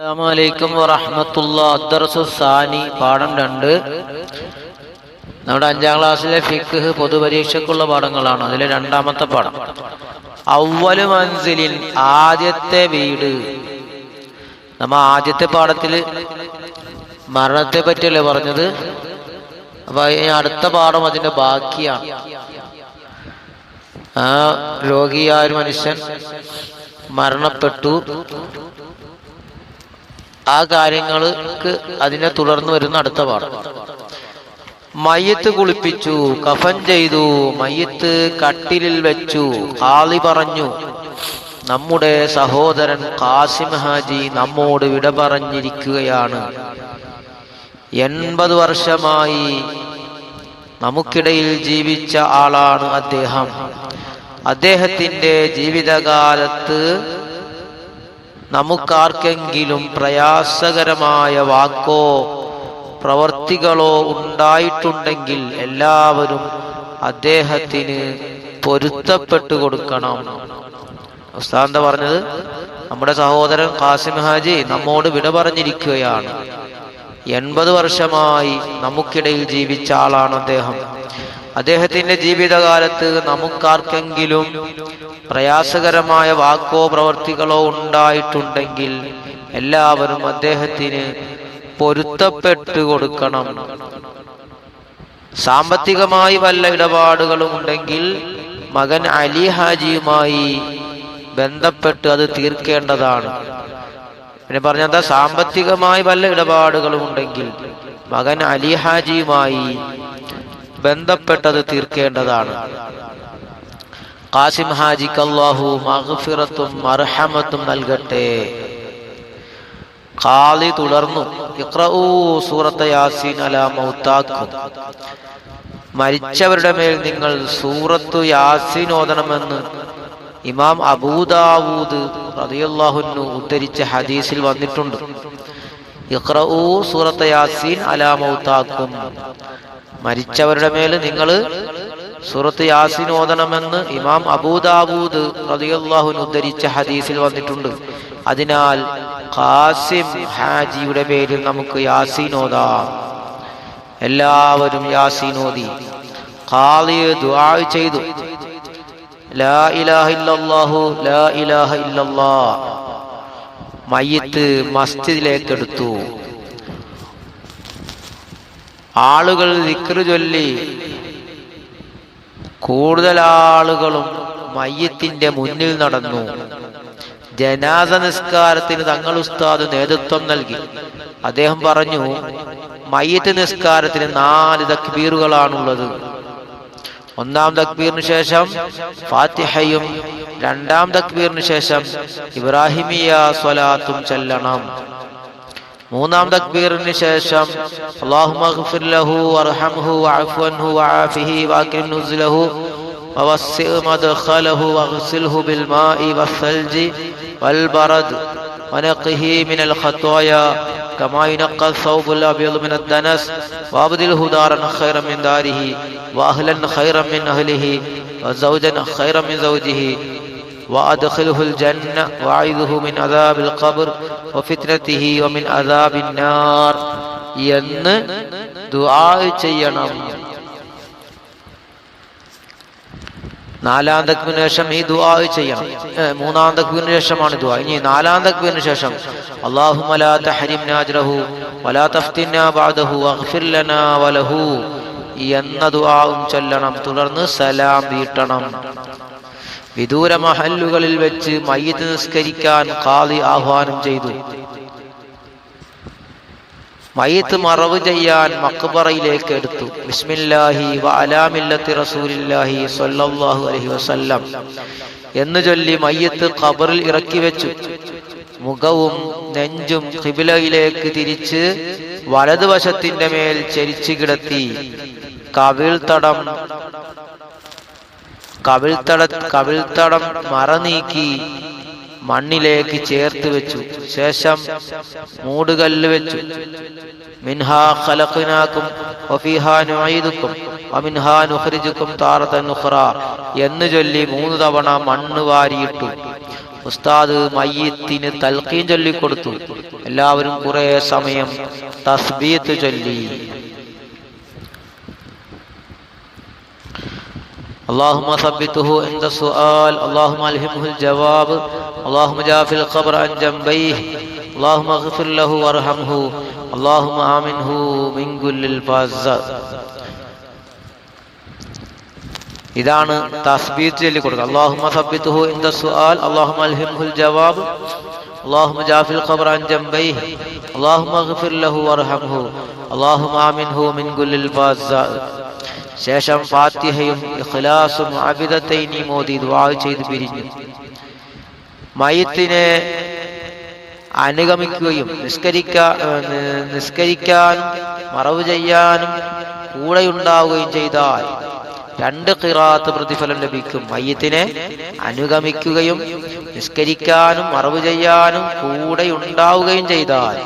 അസ്സാമലൈക്കും വറഹമത്തുള്ള അദ്ദർസു സാനി പാഠം രണ്ട്. നമ്മുടെ അഞ്ചാം ക്ലാസ്സിലെ ഫിഖ് പൊതുപരീക്ഷക്കുള്ള പാഠങ്ങളാണ്. അതിലെ രണ്ടാമത്തെ പാഠം. അവൽ മൻസിലിൻ ആദ്യത്തെ വീട്. നമ്മ ആദ്യത്തെ പാഠത്തിൽ മരണത്തെ പറ്റിയല്ലേ പറഞ്ഞത്? അപ്പൊ അടുത്ത പാഠം അതിന്റെ ബാക്കിയാണ്. ആ രോഗിയായ മനുഷ്യൻ മരണപ്പെട്ടു. ആ കാര്യങ്ങൾക്ക് അതിനെ തുടർന്ന് വരുന്ന അടുത്ത പാഠം. മയ്യത്ത് കുളിപ്പിച്ചു കഫൻ ചെയ്തു മയ്യത്ത് കട്ടിലിൽ വെച്ചു ആളി പറഞ്ഞു നമ്മുടെ സഹോദരൻ കാസിം ഹാജി നമ്മോട് വിട പറഞ്ഞിരിക്കുകയാണ്. എൺപത് വർഷമായി നമുക്കിടയിൽ ജീവിച്ച ആളാണ് അദ്ദേഹം. അദ്ദേഹത്തിന്റെ ജീവിതകാലത്ത് നമുക്കാർക്കെങ്കിലും പ്രയാസകരമായ വാക്കോ പ്രവർത്തികളോ ഉണ്ടായിട്ടുണ്ടെങ്കിൽ എല്ലാവരും അദ്ദേഹത്തിന് പൊരുത്തപ്പെട്ടു കൊടുക്കണം. ഉസ്താന്ത പറഞ്ഞത്? നമ്മുടെ സഹോദരൻ കാസിം ഹാജി നമ്മോട് വിട പറഞ്ഞിരിക്കുകയാണ്. എൺപത് വർഷമായി നമുക്കിടയിൽ ജീവിച്ച ആളാണ് അദ്ദേഹം. അദ്ദേഹത്തിന്റെ ജീവിതകാലത്ത് നമുക്കാർക്കെങ്കിലും പ്രയാസകരമായ വാക്കോ പ്രവർത്തികളോ ഉണ്ടായിട്ടുണ്ടെങ്കിൽ എല്ലാവരും അദ്ദേഹത്തിന് പൊരുത്തപ്പെട്ടു കൊടുക്കണം. സാമ്പത്തികമായി വല്ല ഇടപാടുകളും ഉണ്ടെങ്കിൽ മകൻ അലി ഹാജിയുമായി ബന്ധപ്പെട്ട് അത് തീർക്കേണ്ടതാണ്. പിന്നെ പറഞ്ഞെന്താ? സാമ്പത്തികമായി വല്ല ഇടപാടുകളും ഉണ്ടെങ്കിൽ മകൻ അലി ഹാജിയുമായി ബന്ധപ്പെട്ടത് തീർക്കേണ്ടതാണ്. കാസിം ഹാജിക്ക് അള്ളാഹു മഹഫിറത്തും മർഹമത്തും നൽകട്ടെ. ഖാലി തുടർന്നു. ഇഖ്റഊ സൂറത്ത യാസീൻ അല മൗത്താക്കും. മരിച്ചവരുടെ മേൽ നിങ്ങൾ സൂറത്തു യാസീൻ ഓതണമെന്ന് ഇമാം അബൂദാവൂദ് റളിയല്ലാഹുന്നു ഉദ്ധരിച്ച ഹദീസിൽ വന്നിട്ടുണ്ട്. ഇഖ്റഊ സൂറത്ത യാസീൻ അല മൗത്താക്കും. മരിച്ചവരുടെ മേൽ നിങ്ങൾ സൂറത്ത് യാസിൻ ഓതണമെന്ന് ഇമാം അബൂദാബൂദ് റളിയല്ലാഹുവിന് ഉദ്ധരിച്ച ഹദീസിൽ വന്നിട്ടുണ്ട്. അതിനാൽ ഖാസിം ഹാജിയുടെ പേരിൽ നമുക്ക് യാസീൻ ഓതാം. എല്ലാവരും യാസീൻ ഓതി. ദുആ ചെയ്തു. ലാ ഇലാഹ ഇല്ലല്ലാഹു ലാ ഇലാഹ ഇല്ലല്ലാഹ് മയ്യത്ത് മസ്ജിദിലേക്ക് എടുത്തു ആളുകൾ ദിക്റ് ചൊല്ലി. കൂടുതൽ ആളുകളും മയ്യത്തിന്റെ മുന്നിൽ നടന്നു. ജനാസ നിസ്കാരത്തിന് തങ്ങൾ ഉസ്താദ് നേതൃത്വം നൽകി. അദ്ദേഹം പറഞ്ഞു മയ്യത്ത് നിസ്കാരത്തിന് നാല് തക്ബീറുകളാണുള്ളത്. ഒന്നാം തക്ബീറിന് ശേഷം ഫാത്തിഹയും രണ്ടാം തക്ബീറിന് ശേഷം ഇബ്രാഹിമിയ സ്വലാത്തും ചെല്ലണം. മൂന്നാം തക്ബീറിന് ശേഷം അല്ലാഹുമ്മഗ്ഫിർ ലഹു വർഹംഹു വഅഫു അൻഹു വആഫിഹി വഅക്രിം നുസ്ലഹു ووسع مدخله واغسله بالماء والثلج والبرد ونقه من الخطايا كما ينقى الثوب الابيض من الدنس وابدله دارا خيرا من داره واهلا خيرا من اهله وزوجا خيرا من زوجه وأدخله الجنة وأعيذه من عذاب القبر وفتنته ومن عذاب النار എന്ന് ദുആ ചെയ്യണം നാലാം തക്ബിന് ശേഷം ഈ ദുആ ചെയ്യണം ഏ, മൂന്നാം തക്ബിന് ശേഷമാണ് ദുആ ഇനി നാലാം തക്ബിന് ശേഷം അല്ലാഹുമ്മ ലാ തഹരിംനാ അജ്റഹു വലാ തഫ്തിന്നാ ബഅദഹു വഗ്ഫിർ ലനാ വലഹു എന്ന ദുആവും ചൊല്ലണം തുടർന്ന് സലാം വീട്ടണം വിദൂര മഹല്ലുകളിൽ വെച്ച് മയ്യത്ത് നിസ്കരിക്കാൻ കാളി ആഹ്വാനം ചെയ്തു. മയ്യത്ത് മറവ് ചെയ്യാൻ മക്ബറയിലേക്ക് എടുത്തു. ബിസ്മില്ലാഹി അലൈഹി വസല്ലം എന്ന് ചൊല്ലി മയ്യത്ത് ഖബറിൽ ഇറക്കി വെച്ചു. മുഖവും നെഞ്ചും ഖിബിലയിലേക്ക് തിരിച്ച് വലതുവശത്തിന്റെ മേൽ ചരിച്ചു കിടത്തി. കവിൾത്തടം കവിൾത്തട കവിൾത്തടം മറനീക്കി മണ്ണിലേക്ക് ചേർത്ത് വെച്ചു. ശേഷം മൂടുകല്ല് വെച്ചു. മിൻഹാ ഖലഖ്നാകും. വഫീഹാ നുഈദുക്കും വമിൻഹാ നുഖ്രിജുക്കും താറതൻ ഉഖ്റ എന്ന് ചൊല്ലി മൂന്ന് തവണ മണ്ണ് വാരിയിട്ടു. ഉസ്താദ് മയ്യത്തിന് തൽക്കീൻ ചൊല്ലിക്കൊടുത്തു. എല്ലാവരും കുറേ സമയം തസ്ബീത്ത് ചൊല്ലി. اللهم ثبته عند السؤال اللهم الهمه الجواب اللهم جاف القبر عن جنبيه اللهم اغفر له وارحمه اللهم آمنه من كل الفاز ഇതാണ് തസ്ബീത്ത് ചൊല്ലി കൊടുക്കുക അള്ളാഹുമ സബ്ബിത്തുഹു ഇൻദ സുആൽ അള്ളാഹുമ അൽഹിംഹുൽ ജവാബ് اللهم جاف القبر عن جنبيه اللهم اغفر له وارحمه اللهم آمنه من كل الفاز ശേഷം ഫാത്തിഹയും ഇഖ്ലാസും അബിദത്തൈനി മോദി ദുആ ചെയ്ത് പിരിഞ്ഞു. മയത്തിനെ അനുഗമിക്കുകയും നിസ്കരിക്കാ നിസ്കരിക്കാനും മറവ് ചെയ്യാനും കൂടെയുണ്ടാവുകയും ചെയ്താൽ രണ്ട് ഖിറാത്ത് പ്രതിഫലം ലഭിക്കും. മയ്യത്തിനെ അനുഗമിക്കുകയും നിസ്കരിക്കാനും മറവ് ചെയ്യാനും കൂടെയുണ്ടാവുകയും ചെയ്താൽ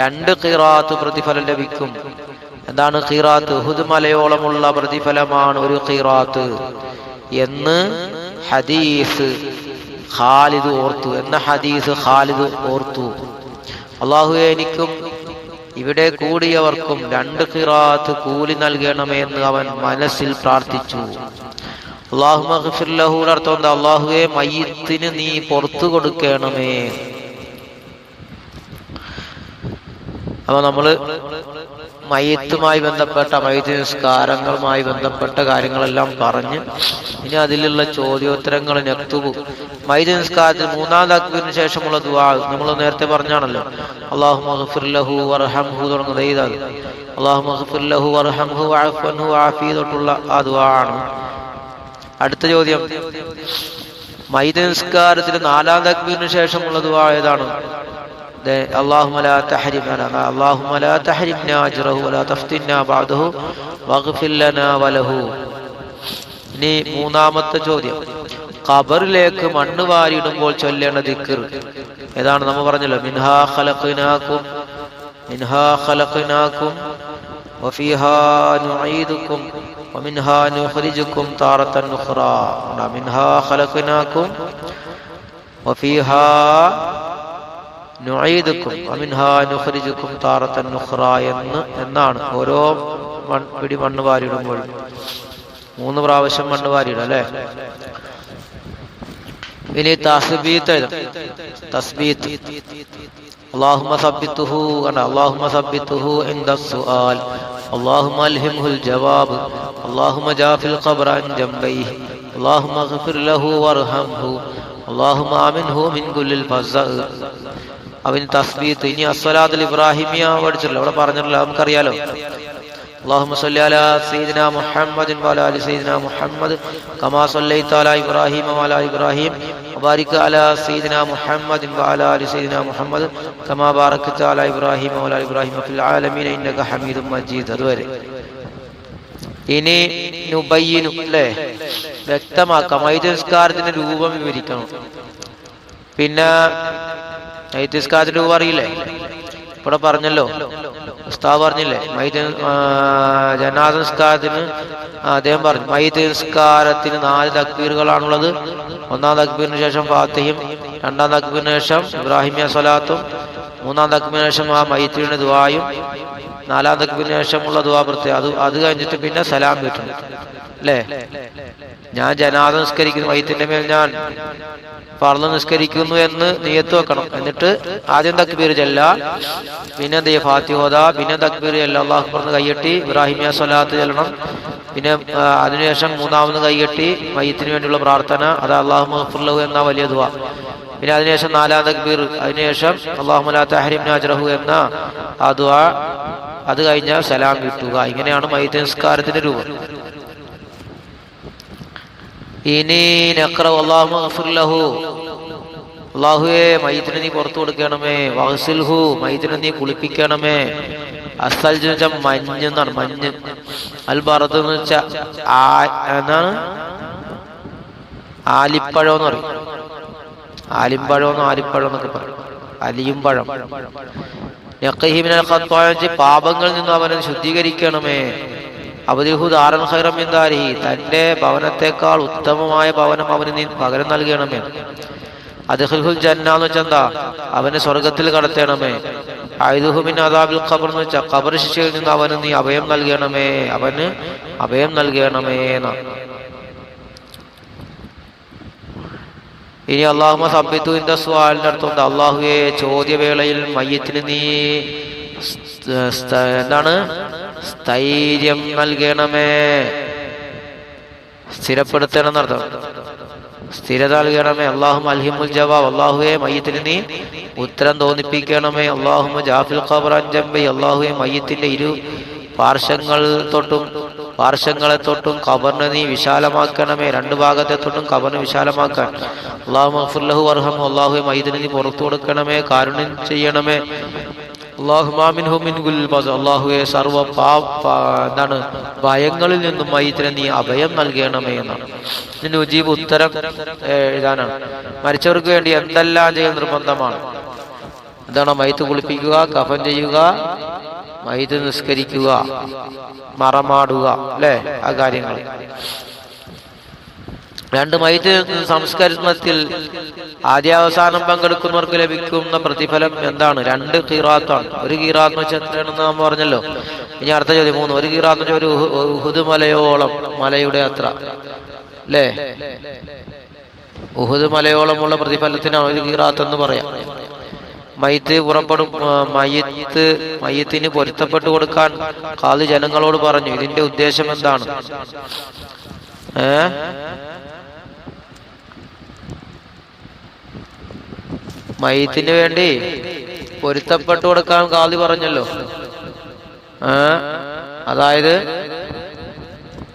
രണ്ട് ഖിറാത്ത് പ്രതിഫലം ലഭിക്കും. എന്താണ് ഖീറാത്ത്? ഹുദ് മലയോളമുള്ള പ്രതിഫലമാണ് ഒരു ഖീറാത്ത്. എന്ന് ഹദീസ് ഖാലിദ് ഓർത്തു. എന്ന ഹദീസ് ഖാലിദ് ഓർത്തു. അള്ളാഹു എനിക്കും ഇവിടെ കൂടിയവർക്കും രണ്ട് ഖിറാത്ത് കൂലി നൽകണമെന്ന് അവൻ മനസ്സിൽ പ്രാർത്ഥിച്ചു. അള്ളാഹു മഹഫിർലഹൂടെ അർത്ഥം എന്താ? അള്ളാഹുവെ മയ്യത്തിന് നീ പുറത്തു കൊടുക്കണമേ. അപ്പൊ നമ്മൾ മയ്യത്തുമായി ബന്ധപ്പെട്ട മയത്ത് നിസ്കാരങ്ങളുമായി ബന്ധപ്പെട്ട കാര്യങ്ങളെല്ലാം പറഞ്ഞ് ഇനി അതിലുള്ള ചോദ്യോത്തരങ്ങൾ നെക്തുബു മയ്യത്ത് നിസ്കാരത്തിൽ മൂന്നാം തക്ബീറിന് ശേഷമുള്ള ദുആ നമ്മൾ നേരത്തെ പറഞ്ഞാണല്ലോ. അള്ളാഹു മഹഫുല്ലഹു വർഹംഹു തുടങ്ങുന്നത് ഏതാണ് അള്ളാഹു മഹഫുല്ലഹു വർഹംഹു ആഫൻഹു ആഫി തൊട്ടുള്ള ആ ദുആ ആണ്. അടുത്ത ചോദ്യം. മയ്യത്ത് നിസ്കാരത്തിൽ നാലാം തക്ബീറിന് ശേഷമുള്ള ദുആ ഏതാണ്? اللهم لا تحرمنا اللهم لا تحرمنا اجره ولا تفتنا بعده واغفر لنا وله ഇനി മൂന്നാമത്തെ ചോദ്യം ഖബറിലേക്ക് മണ്ണ് വാരിയിടുമ്പോൾ ചൊല്ലേണ്ട ദിക്കർ ഏതാണ് നമ്മൾ പറഞ്ഞല്ലോ മിൻഹാ ഖലഖനാകും മിൻഹാ ഖലഖനാകും വഫീഹാ നുഈദുക്കും വമിൻഹാ നുഖ്രിജുക്കും താറത്തൻ ഉഖ്റാ മിൻഹാ ഖലഖനാകും വഫീഹാ നുഈദുക്കും അമിൻഹാ നുഖ്രിജുക്കും താറത്തൻ നുഖ്റ എന്ന് എന്നാണ് ഓരോ മൺ പിടി മണ്ണ് വാരിയിടുമ്പോൾ മൂന്ന് പ്രാവശ്യം മണ്ണ് വാരിയിടും അല്ലേ ഇനി തസ്ബീത്ത് എഴുതും തസ്ബീത്ത് اللهم ثبته أنا اللهم ثبته عند السؤال اللهم ألهمه الجواب اللهم جاف القبر عن جنبيه اللهم اغفر له وارحمه اللهم آمنه من كل الفزع അവന് തസ്ബീത്ത് ഇനി അസ്വലാദുൽ ഇബ്രാഹിമിയ പഠിച്ചല്ലോ അവിടെ പറഞ്ഞല്ലോ നമുക്കറിയാലോ اللهم صل على سيدنا محمد وعلى ال سيدنا محمد كما صليت على ابراهيم وعلى ابراهيم وبارك على سيدنا محمد وعلى ال سيدنا محمد كما باركت على ابراهيم وعلى ال ابراهيم في العالمين انك حميد مجيد അതുവരെ ഇനി നുബയ്യനു അല്ലേ വ്യക്തമാക്കാം വൈദ്യസ്കാരത്തിന്റെ രൂപം വിവരിക്കണം പിന്നെ നൈതിസ്കാരത്തിന്റെ രൂപം അറിയില്ലേ? ഇവിടെ പറഞ്ഞല്ലോ. ഉസ്താവ് പറഞ്ഞില്ലേ? മൈത ജനാദ നിസ്കാരത്തിന് അദ്ദേഹം പറഞ്ഞു മൈത്യസ്കാരത്തിന് നാല് തക്ബീറുകളാണുള്ളത്. ഒന്നാം തക്ബീറിന് ശേഷം ഫാത്തിഹയും രണ്ടാം തക്ബീറിന് ശേഷം ഇബ്രാഹിമിയ സ്വലാത്തും മൂന്നാം തക്ബീറിന് ശേഷം ആ മൈത്രിയുടെ ദുവായും നാലാം തക്ബിന് ശേഷമുള്ള ദുവാ അത് അത് കഴിഞ്ഞിട്ട് പിന്നെ സലാം കിട്ടുന്നു അല്ലേ? ഞാൻ ജനാദ നിസ്കരിക്കുന്നു വൈത്തിന്റെ മേൽ ഞാൻ ഫർൾ നിസ്കരിക്കുന്നു എന്ന് നീയത്ത് വെക്കണം. എന്നിട്ട് ആദ്യം തക്ബീർ ചെല്ല പിന്നെ ചെയ്യുക? ഫാത്തിഹോദ പിന്നെ തക്ബീർ ചെല്ല അള്ളാഹു പറഞ്ഞ് കൈയ്യട്ടി ഇബ്രാഹിമിയ സ്വലാത്ത് ചെല്ലണം. പിന്നെ അതിനുശേഷം മൂന്നാമത് കൈയ്യട്ടി മയ്യത്തിന് വേണ്ടിയുള്ള പ്രാർത്ഥന. അത് അള്ളാഹു മഹഫുല്ലഹു എന്ന വലിയ ദുവ പിന്നെ അതിനുശേഷം നാലാം തക്ബീർ. അതിനുശേഷം അള്ളാഹു തഹരിം നാജ്റഹു എന്ന ആ ദുആ അത് കഴിഞ്ഞാൽ സലാം കിട്ടുക. ഇങ്ങനെയാണ് മയ്യത്ത് നിസ്കാരത്തിന്റെ രൂപം. ഇനി നക്ര അള്ളാഹു അഫുല്ലഹു ലഹു. അള്ളാഹുവേ മയ്യത്തിന് നീ പുറത്തു കൊടുക്കണമേ. വഹസിൽഹു മൈത്തിനെ നീ കുളിപ്പിക്കണമേ. അസ്തൽ വെച്ചാൽ മഞ്ഞ് എന്നാണ്. മഞ്ഞ്. അൽ ബറദ് എന്ന് വെച്ചാൽ എന്താണ്? ആലിപ്പഴം എന്ന് പറയും. ആലിമ്പഴം എന്നോ ആലിപ്പഴം എന്നൊക്കെ പറയും. അലിയും പഴം പാപങ്ങളിൽ നിന്ന് അവനെ ശുദ്ധീകരിക്കണമേ. അവതിഹു ദാരൻ തന്റെ ഭവനത്തെക്കാൾ ഉത്തമമായ ഭവനം അവന് നീ പകരം നൽകണമേ. അദ്ഖിൽഹുൽ ജന്ന എന്ന് വെച്ചാൽ അവനെ സ്വർഗത്തിൽ കടത്തണമേ. ആയുധുഹുബിൻ അതാബിൽ ഖബർ എന്ന് വെച്ചാൽ ഖബർ ശിക്ഷയിൽ നിന്ന് അവന് നീ അഭയം നൽകണമേ. അവന് അഭയം നൽകണമേ ഇനി അള്ളാഹുമ സബ്ബിത്തു ഇന്റെ സ്വാലിന്റെ അർത്ഥം അള്ളാഹുവെ ചോദ്യവേളയിൽ മയ്യത്തിന് നീ എന്താണ്? സ്ഥൈര്യം നൽകണമേ. സ്ഥിരപ്പെടുത്തണം എന്നർത്ഥം. സ്ഥിരത നൽകണമേ. അള്ളാഹു അൽഹിമുൽ ജവാബ്. അള്ളാഹുവെ മയ്യത്തിന് നീ ഉത്തരം തോന്നിപ്പിക്കണമേ. അള്ളാഹുമ ജാഫിൽ ഖബർ അഞ്ചമ്പി അള്ളാഹുവെ മയ്യത്തിന്റെ ഇരു പാർശ്വങ്ങൾ തൊട്ടും പാർശ്വങ്ങളെ തൊട്ടും കബറിനെ നീ വിശാലമാക്കണമേ. രണ്ട് ഭാഗത്തെ തൊട്ടും കബറിന് വിശാലമാക്കാൻ. അള്ളാഹു മഹഫുല്ലഹു അർഹം അള്ളാഹു മൈദിനെ നീ പുറത്തു കൊടുക്കണമേ. കാരുണ്യം ചെയ്യണമേ. അള്ളാഹുവെ സർവ എന്താണ് ഭയങ്ങളിൽ നിന്നും മയ്യത്തിന് നീ അഭയം നൽകണമേ എന്നാണ് ഇതിന് ഉജീബ് ഉത്തരം എഴുതാനാണ് മരിച്ചവർക്ക് വേണ്ടി എന്തെല്ലാം ചെയ്യുന്ന നിർബന്ധമാണ്. എന്താണ് മൈത്ത് കുളിപ്പിക്കുക കഫൻ ചെയ്യുക മയ്യത്ത് നിസ്കരിക്കുക മറമാടുക അല്ലേ? ആ കാര്യങ്ങൾ. രണ്ട് മൈത് സംസ്കരണത്തിൽ ആദ്യാവസാനം പങ്കെടുക്കുന്നവർക്ക് ലഭിക്കുന്ന പ്രതിഫലം എന്താണ്? രണ്ട് കീറാത്താണ്. ഒരു കീറാത്ത് വെച്ചാൽ എത്രയാണെന്ന് നാം പറഞ്ഞല്ലോ. ഇനി അടുത്ത ചോദ്യം മൂന്ന്. ഒരു കീറാത്ത് ഒരു ഉഹു- ഉഹുദ് മലയോളം മലയുടെ അത്ര. അല്ലേ? ഉഹുദ് മലയോളമുള്ള പ്രതിഫലത്തിനാണ് ഒരു കീറാത്ത് എന്ന് പറയാം. മയ്യത്ത് പുറപ്പെടും മയ്യത്ത് മയ്യത്തിന് പൊരുത്തപ്പെട്ടു കൊടുക്കാൻ കാൽ ജനങ്ങളോട് പറഞ്ഞു ഇതിന്റെ ഉദ്ദേശം എന്താണ്? ഏ? മയ്യത്തിന് വേണ്ടി പൊരുത്തപ്പെട്ടു കൊടുക്കാൻ കാലി പറഞ്ഞല്ലോ. ഏ? അതായത്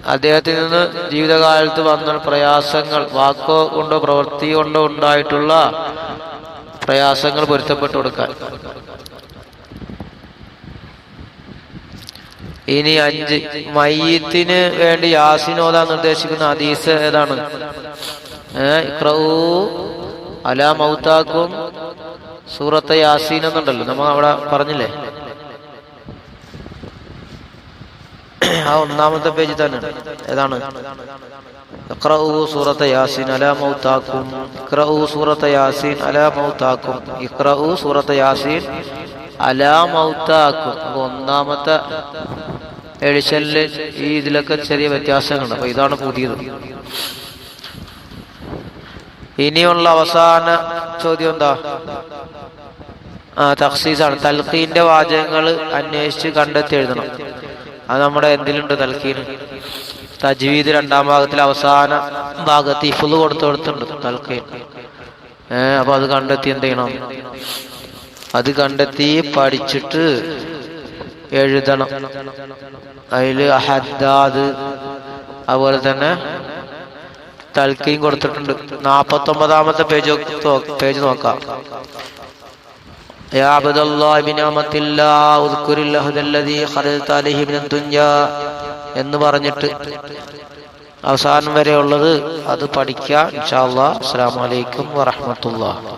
അദ്ദേഹത്തിൽ നിന്ന് ജീവിതകാലത്ത് വന്ന പ്രയാസങ്ങൾ വാക്കോ കൊണ്ടോ പ്രവൃത്തി കൊണ്ടോ ഉണ്ടായിട്ടുള്ള പ്രയാസങ്ങൾ പൊരുത്തപ്പെട്ടു കൊടുക്കാൻ. ഇനി അഞ്ച് മയ്യത്തിന് വേണ്ടി യാസിനോദ നിർദ്ദേശിക്കുന്ന ഹദീസ് ഏതാണ്? അലാ മൗത്താക്കും സൂറത്തെ യാസീൻ എന്നുണ്ടല്ലോ നമ്മൾ അവിടെ പറഞ്ഞില്ലേ? ആ ഒന്നാമത്തെ പേജിൽ തന്നെ ഏതാണ്? ഇഖ്റഊ سورة യാസീൻ അലാ موتاكم اقرأوا سورة യാസീൻ അലാ موتاكم اقرأوا سورة യാസീൻ അലാ موتاكم ഒന്നാമത്തെ എഡിഷനിൽ ഈ ഇതിലൊക്കെ ചെറിയ വ്യത്യാസങ്ങളുണ്ട്. അപ്പൊ ഇതാണ് പുതിയത്. ഇനിയുള്ള അവസാന ചോദ്യം എന്താ? ആ തഖ്സീസാണ്. തൽഖീന്റെ വാചകങ്ങൾ അന്വേഷിച്ച് കണ്ടെത്തി എഴുതണം. അത് നമ്മുടെ എന്തിലുണ്ട് തൽഖീൻ തജ്വീദ് രണ്ടാം ഭാഗത്തിൽ അവസാന ഭാഗത്ത് ഇഫുല് കൊടുത്തു കൊടുത്തുണ്ട് തൽഖീൻ ഏ അപ്പൊ അത് കണ്ടെത്തി എന്ത് ചെയ്യണം അത് കണ്ടെത്തി പഠിച്ചിട്ട് എഴുതണം അതില് ഹദ്ദാദ് അതുപോലെ തന്നെ തൽക്കീം കൊടുത്തിട്ടുണ്ട് നാപ്പത്തി ഒമ്പതാമത്തെ പേജ് പേജ് നോക്കാം يا عبد الله بنعمة الله اذكر الأهد الذي خرجت عليه من الدنيا എന്ന് പറഞ്ഞിട്ട് അവസാനം വരെ ഉള്ളത് അത് പഠിക്കാം ഇൻഷാ അല്ലാ. അസ്സലാമു അലൈക്കും വറഹ്മത്തുള്ളാഹി.